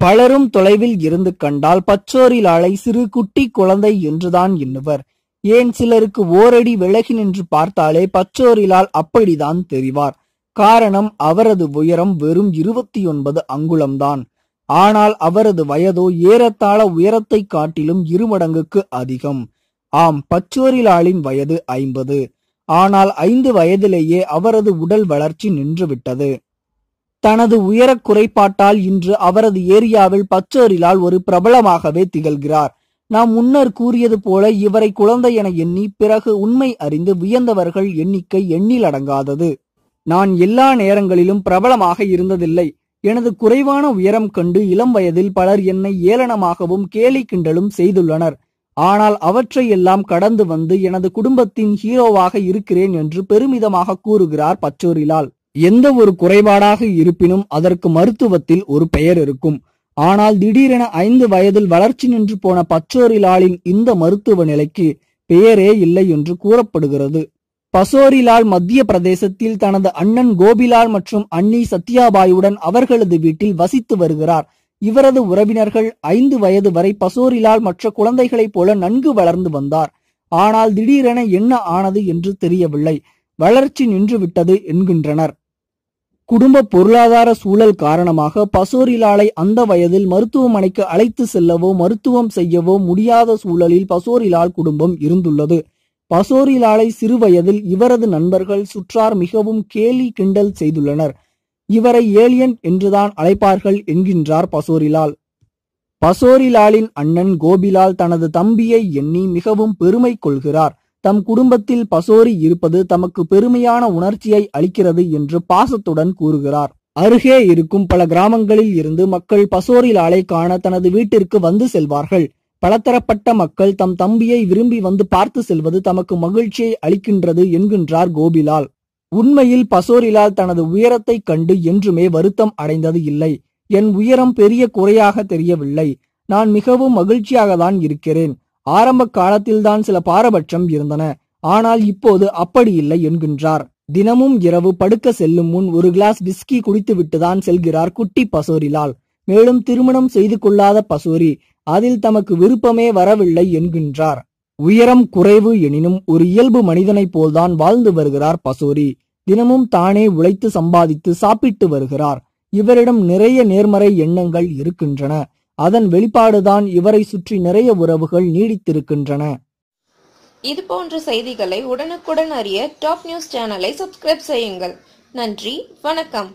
பலரும் தொலைவில் இருந்து கண்டால் பச்சோரிலாளை சிறு குட்டி குழந்தை என்றுதான் எண்ணுவர். ஏன் சிலருக்கு ஓரடி விலகி நின்று பார்த்தாலே பச்சோரிலால் அப்படிதான் தெரிவார். காரணம் அவரது உயரம் வெறும் இருபத்தி ஒன்பது அங்குலம்தான். ஆனால் அவரது வயதோ ஏறத்தாழ உயரத்தை காட்டிலும் இருமடங்குக்கு அதிகம். ஆம் பச்சோரிலாளின் வயது ஐம்பது. ஆனால் ஐந்து வயதிலேயே அவரது உடல் வளர்ச்சி நின்றுவிட்டது. தனது உயரக் குறைபாட்டால் இன்று அவரது ஏரியாவில் பச்சோரிலால் ஒரு பிரபலமாகவே திகழ்கிறார். நாம் முன்னர் கூறியது போல இவரை குழந்தை என எண்ணி பிறகு உண்மை அறிந்து வியந்தவர்கள் எண்ணிக்கை எண்ணில் அடங்காதது. நான் எல்லா நேரங்களிலும் பிரபலமாக இருந்ததில்லை. எனது குறைவான உயரம் கண்டு இளம் வயதில் பலர் என்னை ஏளனமாகவும் கேலி கிண்டலும் செய்துள்ளனர். ஆனால் அவற்றையெல்லாம் கடந்து வந்து எனது குடும்பத்தின் ஹீரோவாக இருக்கிறேன் என்று பெருமிதமாக கூறுகிறார் பச்சோரிலால். எந்த ஒரு குறைபாடாக இருப்பினும் அதற்கு மருத்துவத்தில் ஒரு பெயர் இருக்கும். ஆனால் திடீரென ஐந்து வயதில் வளர்ச்சி நின்று போன பச்சோரிலாலின் இந்த மருத்துவ நிலைக்கு பெயரே இல்லை என்று கூறப்படுகிறது. பசோரிலால் மத்திய பிரதேசத்தில் தனது அண்ணன் கோபிலால் மற்றும் அண்ணி சத்யாபாயுடன் அவர்களது வீட்டில் வசித்து வருகிறார். இவரது உறவினர்கள் ஐந்து வயது வரை பசோரிலால் மற்ற குழந்தைகளைப் போல நன்கு வளர்ந்து வந்தார். ஆனால் திடீரென என்ன ஆனது என்று தெரியவில்லை. வளர்ச்சி நின்றுவிட்டது என்கின்றனர். குடும்ப பொருளாதார சூழல் காரணமாக பசோரிலாலை அந்த வயதில் மருத்துவமனைக்கு அழைத்து செல்லவோ மருத்துவம் செய்யவோ முடியாத சூழலில் பசோரிலால் குடும்பம் இருந்துள்ளது. பசோரிலாலை சிறு வயதில் இவரது நண்பர்கள் சுற்றார் மிகவும் கேலி கிண்டல் செய்துள்ளனர். இவரை ஏலியன் என்றுதான் அழைப்பார்கள் என்கின்றார் பசோரிலால். பசோரிலாலின் அண்ணன் கோபிலால் தனது தம்பியை எண்ணி மிகவும் பெருமை கொள்கிறார். தம் குடும்பத்தில் பசோரி இருப்பது தமக்கு பெருமையான உணர்ச்சியை அளிக்கிறது என்று பாசத்துடன் கூறுகிறார். அருகே இருக்கும் பல கிராமங்களில் இருந்து மக்கள் பசோரிலாலை காண தனது வீட்டிற்கு வந்து செல்வார்கள். பலதரப்பட்ட மக்கள் தம் தம்பியை விரும்பி வந்து பார்த்து செல்வது தமக்கு மகிழ்ச்சியை அளிக்கின்றது என்கின்றார் கோபிலால். உண்மையில் பசோரிலால் தனது உயரத்தை கண்டு என்றுமே வருத்தம் அடைந்தது இல்லை. என் உயரம் பெரிய குறையாக தெரியவில்லை. நான் மிகவும் மகிழ்ச்சியாக தான் இருக்கிறேன். ஆரம்ப காலத்தில்தான் சில பாரபட்சம் இருந்தன. ஆனால் இப்போது அப்படி இல்லை என்கின்றார். தினமும் இரவு படுக்க செல்லும் முன் ஒரு கிளாஸ் விஸ்கி குடித்துவிட்டுதான் செல்கிறார் குட்டி பசோரிலால். மேலும் திருமணம் செய்து கொள்ளாத பசோரி அதில் தமக்கு விருப்பமே வரவில்லை என்கின்றார். உயரம் குறைவு எனினும் ஒரு இயல்பு மனிதனைப் போல்தான் வாழ்ந்து வருகிறார் பசோரி. தினமும் தானே உழைத்து சம்பாதித்து சாப்பிட்டு வருகிறார். இவரிடம் நிறைய நேர்மறை எண்ணங்கள் இருக்கின்றன. அதன் வெளிப்பாடுதான் இவரை சுற்றி நிறைய உறவுகள் நீடித்திருக்கின்றன. இது போன்ற செய்திகளை உடனுக்குடன் அறிய டாப் நியூஸ் சேனலை சப்ஸ்கிரைப் செய்யுங்கள். நன்றி வணக்கம்.